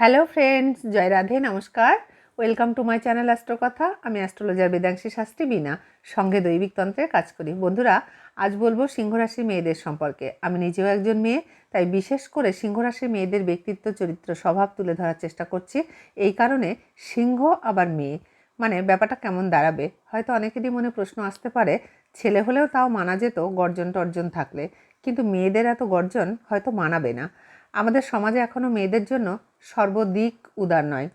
Hello friends, জয় রাধে, নমস্কার। Welcome to my channel Astrokatha. আমি অ্যাস্ট্রোলজার বেদাংশী শাস্ত্রী বিনা সঙ্গে দৈবিক তন্ত্রে কাজ করি। বন্ধুরা, আজ বলব সিংহরাশি মেয়েদের সম্পর্কে। আমি নিজেও একজন মেয়ে, তাই বিশেষ করে সিংহরাশি মেয়েদের ব্যক্তিত্ব, চরিত্র, স্বভাব তুলে ধরার চেষ্টা করছি। এই কারণে সিংহ আবার মেয়ে। মানে ব্যাপারটা কেমন দাঁড়াবে? হয়তো অনেকেরই মনে প্রশ্ন আসতে পারে, ছেলে হলেও তাও মানা যেত গর্জন টর্জন থাকলে। কিন্তু মেয়েদের এত গর্জন হয়তো মানাবে না। আমাদের সমাজে এখনও মেয়েদের জন্য সর্বদিক উদার নয়।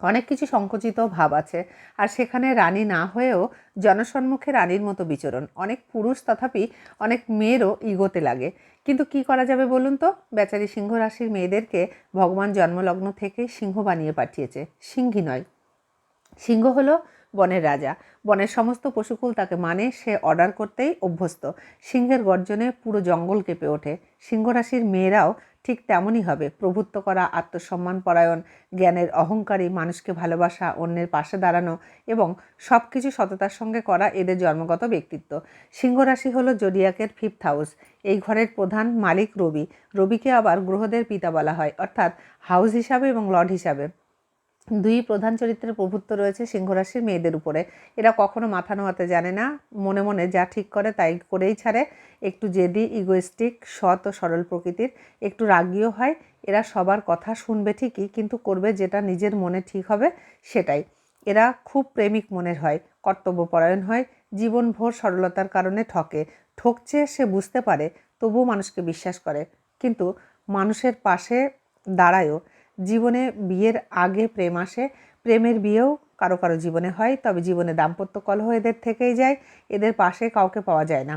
অনেক কিছু সংকুচিত ভাব আছে আর সেখানে রানী না হয়েও জনসম্মুখে রানীর মতো বিচরণ। অনেক পুরুষ তথাপি অনেক মেয়েরও ইগোতে লাগে। কিন্তু কি করা যাবে বলুন তো? বেচারি সিংহ রাশির মেয়েদেরকে ভগবান জন্মলগ্ন থেকে সিংহ বানিয়ে পাঠিয়েছে। সিংহী নয়। সিংহ হলো বনের রাজা। বনের সমস্ত পশুকুল তাকে মানে সে অর্ডার করতেই অভ্যস্ত। সিংহের গর্জনে পুরো জঙ্গল কেঁপে ওঠে। সিংহরাশির মেয়েরাও ঠিক তেমনই হবে। প্রভুত্ব করা, আত্মসম্মান পরায়ণ, জ্ঞানের অহংকারী, মানুষকে ভালোবাসা, অন্যের পাশে দাঁড়ানো এবং সব কিছু সততার সঙ্গে করা এদের জন্মগত ব্যক্তিত্ব। সিংহরাশি হলো জোডিয়াকের ফিফথ হাউস। এই ঘরের প্রধান মালিক রবি। রবিকে আবার গ্রহদের পিতা বলা হয়, অর্থাৎ হাউস হিসাবে এবং লর্ড হিসাবে। দুই প্রধান চরিত্রের প্রভুত্ব রয়েছে সিংহরাশির মেয়েদের উপরে। এরা কখনো মাথা নোয়াতে জানে না, মনে মনে যা ঠিক করে তাই করেই ছাড়ে। একটু জেদি ইগোয়েস্টিক সৎ ও সরল প্রকৃতির, একটু রাগীও হয়। এরা সবার কথা শুনবে ঠিকই, কিন্তু করবে যেটা নিজের মনে ঠিক হবে সেটাই। এরা খুব প্রেমিক মনের হয়, কর্তব্যপরায়ণ হয়, জীবনভর সরলতার কারণে ঠকে। ঠকছে সে বুঝতে পারে, তবুও মানুষকে বিশ্বাস করে। কিন্তু মানুষের পাশে দাঁড়ায়ও জীবনে বিয়ের আগে প্রেম আসে, প্রেমের বিয়েও কারও কারও জীবনে হয়, তবে জীবনে দাম্পত্য কলহ এদের থেকেই যায়, এদের পাশে কাউকে পাওয়া যায় না।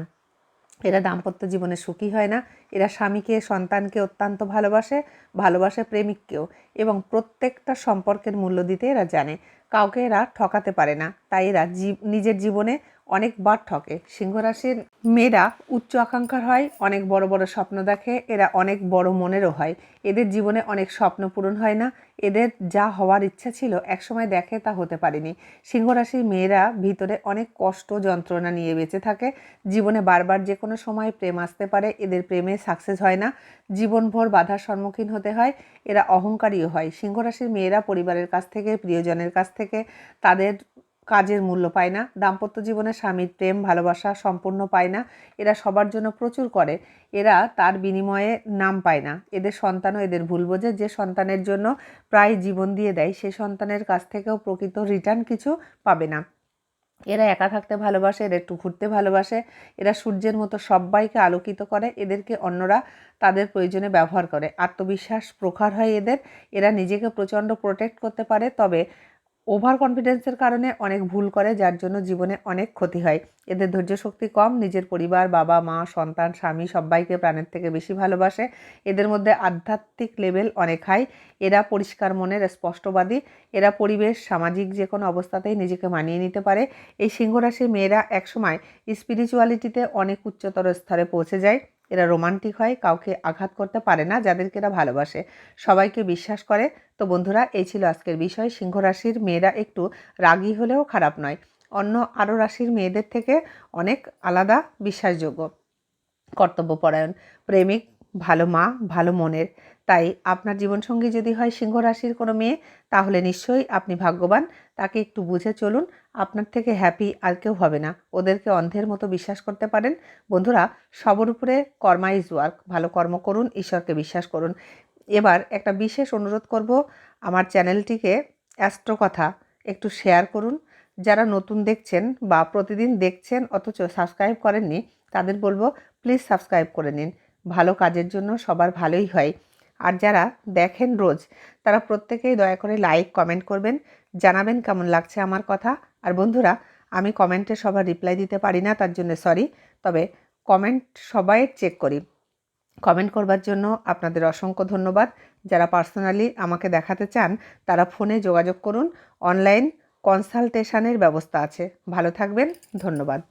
এরা দাম্পত্য জীবনে সুখী হয় না, এরা স্বামীকে, সন্তানকে অত্যন্ত ভালোবাসে ভালোবাসে প্রেমিককেও এবং প্রত্যেকটা সম্পর্কের মূল্য দিতে এরা জানে। কাউকে এরা ঠকাতে পারে না, তাই এরা নিজের জীবনে অনেকবার ঠকে। সিংহরাশির মেয়েরা উচ্চ আকাঙ্ক্ষার হয়, অনেক বড় বড় স্বপ্ন দেখে, এরা অনেক বড় মনেরও হয়। এদের জীবনে অনেক স্বপ্ন পূরণ হয় না। এদের যা হওয়ার ইচ্ছা ছিল, একসময় দেখে তা হতে পারেনি। সিংহরাশির মেয়েরা ভিতরে অনেক কষ্ট, যন্ত্রণা নিয়ে বেঁচে থাকে। জীবনে বারবার যে কোনো সময় প্রেম আসতে পারে, এদের প্রেমে সাকসেস হয় না। জীবনভর বাধার সম্মুখীন হতে হয়, এরা অহংকারীও হয়। সিংহরাশির মেয়েরা পরিবারের কাছ থেকে, প্রিয়জনের কাছ থেকে, তাদের কাজের মূল্য পায় না, দাম্পত্য জীবনে স্বামীর প্রেম, ভালোবাসা সম্পূর্ণ পায় না, এরা সবার জন্য প্রচুর করে, এরা তার বিনিময়ে নাম পায় না। এদের সন্তানও এদের ভুল বোঝে, যে সন্তানের জন্য প্রায় জীবন দিয়ে দেয়, সে সন্তানের কাছ থেকেও প্রকৃত রিটার্ন কিছু পাবে না। এরা একা থাকতে ভালোবাসে, এরা একটু ঘুরতে ভালোবাসে, এরা সূর্যের মতো সবাইকে আলোকিত করে, এদেরকে অন্যরা তাদের প্রয়োজনে ব্যবহার করে। আত্মবিশ্বাস প্রখার হয় এদের, এরা নিজেকে প্রচণ্ড প্রোটেক্ট করতে পারে, তবে ওভার কনফিডেন্সের কারণে অনেক ভুল করে, যার জন্য জীবনে অনেক ক্ষতি হয়। এদের ধৈর্য শক্তি কম, নিজের পরিবার, বাবা, মা, সন্তান, স্বামী সবাইকে প্রাণের থেকে বেশি ভালোবাসে। এদের মধ্যে আধ্যাত্মিক লেভেল অনেক হাই এরা পরিষ্কার মনের, স্পষ্টবাদী। এরা পরিবেশ, সামাজিক যে কোনো অবস্থাতেই নিজেকে মানিয়ে নিতে পারে। এই সিংহরাশির মেয়েরা একসময় স্পিরিচুয়ালিটিতে অনেক উচ্চতর স্তরে পৌঁছে যায়। এরা রোমান্টিক হয়, কাউকে আঘাত করতে পারে না, যাদেরকে এরা ভালোবাসে। সবাইকে বিশ্বাস করে। তো বন্ধুরা, এই ছিল আজকের বিষয়। সিংহ রাশির মেয়েরা একটু রাগী হলেও খারাপ নয়। অন্য আরও রাশির মেয়েদের থেকে অনেক আলাদা বিশ্বাসযোগ্য। কর্তব্যপরায়ণ, প্রেমিক, ভালো মা, ভালো মনের। তাই আপনার জীবনসঙ্গী যদি হয় সিংহ রাশির কোনো মেয়ে, তাহলে নিশ্চয়ই আপনি ভাগ্যবান। তাকে একটু বুঝে চলুন, আপনার থেকে হ্যাপি আর কেউ হবে না। ওদেরকে অন্ধের মতো বিশ্বাস করতে পারেন। বন্ধুরা, সবর উপরে কর্মা ইজ ওয়ার্ক ভালো কর্ম করুন, ঈশ্বরকে বিশ্বাস করুন। এবার একটা বিশেষ অনুরোধ করব, আমার চ্যানেলটিকে অ্যাস্ট্রো কথা একটু শেয়ার করুন। যারা নতুন দেখছেন বা প্রতিদিন দেখছেন অথচ সাবস্ক্রাইব করেননি, তাদের বলব প্লিজ সাবস্ক্রাইব করে নিন। ভালো কাজের জন্য সবার ভালোই হয়। আর যারা দেখেন রোজ, তারা প্রত্যেকেই দয়া করে লাইক কমেন্ট করবেন, জানাবেন কেমন লাগছে আমার কথা। আর বন্ধুরা, আমি কমেন্টে সবার রিপ্লাই দিতে পারি না, তার জন্য সরি তবে কমেন্ট সবাই চেক করি। কমেন্ট করবার জন্য আপনাদের অসংখ্য ধন্যবাদ। যারা পার্সোনালি আমাকে দেখাতে চান, তারা ফোনে যোগাযোগ করুন। অনলাইন কনসালটেশনের ব্যবস্থা আছে। ভালো থাকবেন, ধন্যবাদ।